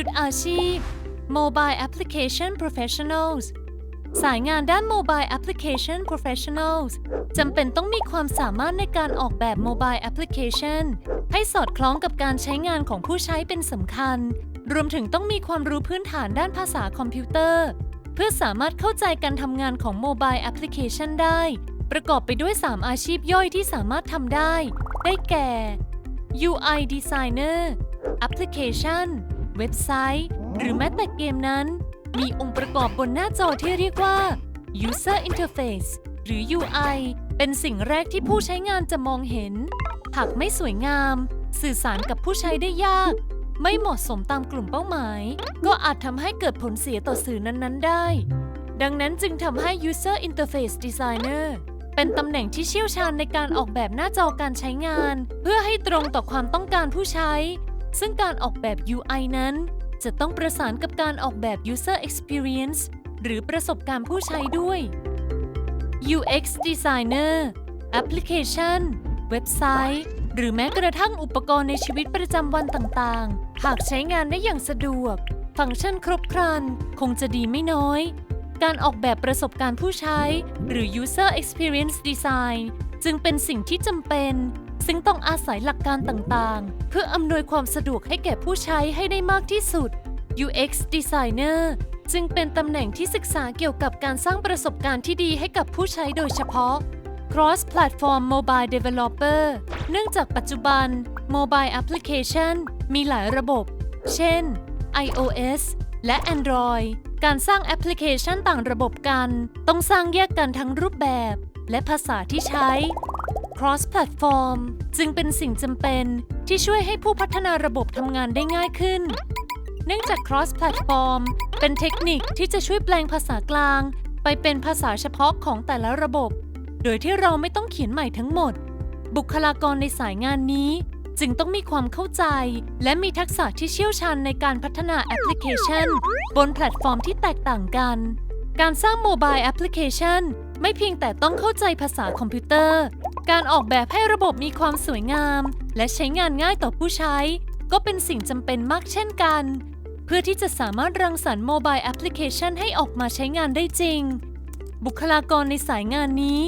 ชุดอาชีพ Mobile Application Professionals สายงานด้าน Mobile Application Professionals จำเป็นต้องมีความสามารถในการออกแบบ Mobile Application ให้สอดคล้องกับการใช้งานของผู้ใช้เป็นสำคัญ รวมถึงต้องมีความรู้พื้นฐานด้านภาษาคอมพิวเตอร์ เพื่อสามารถเข้าใจการทำงานของ Mobile Application ได้ ประกอบไปด้วย 3 อาชีพย่อยที่สามารถทำได้ ได้แก่ UI Designer Application เว็บไซต์ หรือแม้แต่เกมนั้น มีองค์ประกอบบนหน้าจอที่เรียกว่า User Interface หรือ UI เป็นสิ่งแรกที่ผู้ใช้งานจะมองเห็น หากไม่สวยงาม สื่อสารกับผู้ใช้ได้ยาก ไม่เหมาะสมตามกลุ่มเป้าหมาย ก็อาจทำให้เกิดผลเสียต่อสื่อนั้นๆได้ ดังนั้นจึงทำให้ User Interface Designer เป็นตำแหน่งที่เชี่ยวชาญในการออกแบบหน้าจอการใช้งาน เพื่อให้ตรงต่อความต้องการผู้ใช้ ซึ่งการออกแบบ UI นั้น จะต้องประสานกับการออกแบบ User Experience หรือประสบการณ์ผู้ใช้ด้วย UX Designer Application เว็บไซต์ หรือแม้กระทั่งอุปกรณ์ในชีวิตประจำวันต่างๆ หากใช้งานได้อย่างสะดวก ฟังก์ชันครบครัน คงจะดีไม่น้อย การออกแบบประสบการณ์ผู้ใช้ หรือ User Experience Design จึงเป็นสิ่งที่จำเป็น ซึ่งต้องอาศัยหลักการต่างๆ เพื่ออำนวยความสะดวกให้แก่ผู้ใช้ให้ได้มากที่สุด UX Designer จึงเป็นตำแหน่งที่ศึกษาเกี่ยวกับการสร้างประสบการณ์ที่ดีให้กับผู้ใช้โดยเฉพาะ Cross Platform Mobile Developer เนื่องจากปัจจุบัน Mobile Application มีหลายระบบ เช่น iOS และ Android การสร้างแอปพลิเคชันต่างระบบกัน ต้องสร้างแยกกันทั้งรูปแบบ และภาษาที่ใช้ Cross Platform จึงเป็นสิ่งจำเป็นที่ช่วยให้ผู้พัฒนาระบบทำงานได้ง่ายขึ้น เนื่องจาก cross platform เป็นเทคนิคที่จะช่วยแปลงภาษากลาง ไปเป็นภาษาเฉพาะของแต่ละระบบ โดยที่เราไม่ต้องเขียนใหม่ทั้งหมด บุคลากรในสายงานนี้จึงต้องมีความเข้าใจ และมีทักษะที่เชี่ยวชาญในการพัฒนาแอปพลิเคชัน บนแพลตฟอร์มที่แตกต่างกัน การสร้างโมบายแอปพลิเคชันไม่เพียงแต่ต้องเข้าใจภาษาคอมพิวเตอร์ การออกแบบให้ระบบมีความสวยงาม และใช้งานง่ายต่อผู้ใช้ ก็เป็นสิ่งจำเป็นมากเช่นกัน เพื่อที่จะสามารถรังสรรค์โมบายแอปพลิเคชันให้ออกมาใช้งานได้จริง บุคลากรในสายงานนี้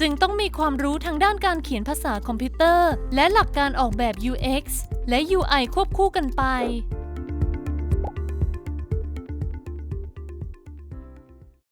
จึงต้องมีความรู้ทางด้านการเขียนภาษาคอมพิวเตอร์ และหลักการออกแบบ UX และ UI ควบคู่กันไป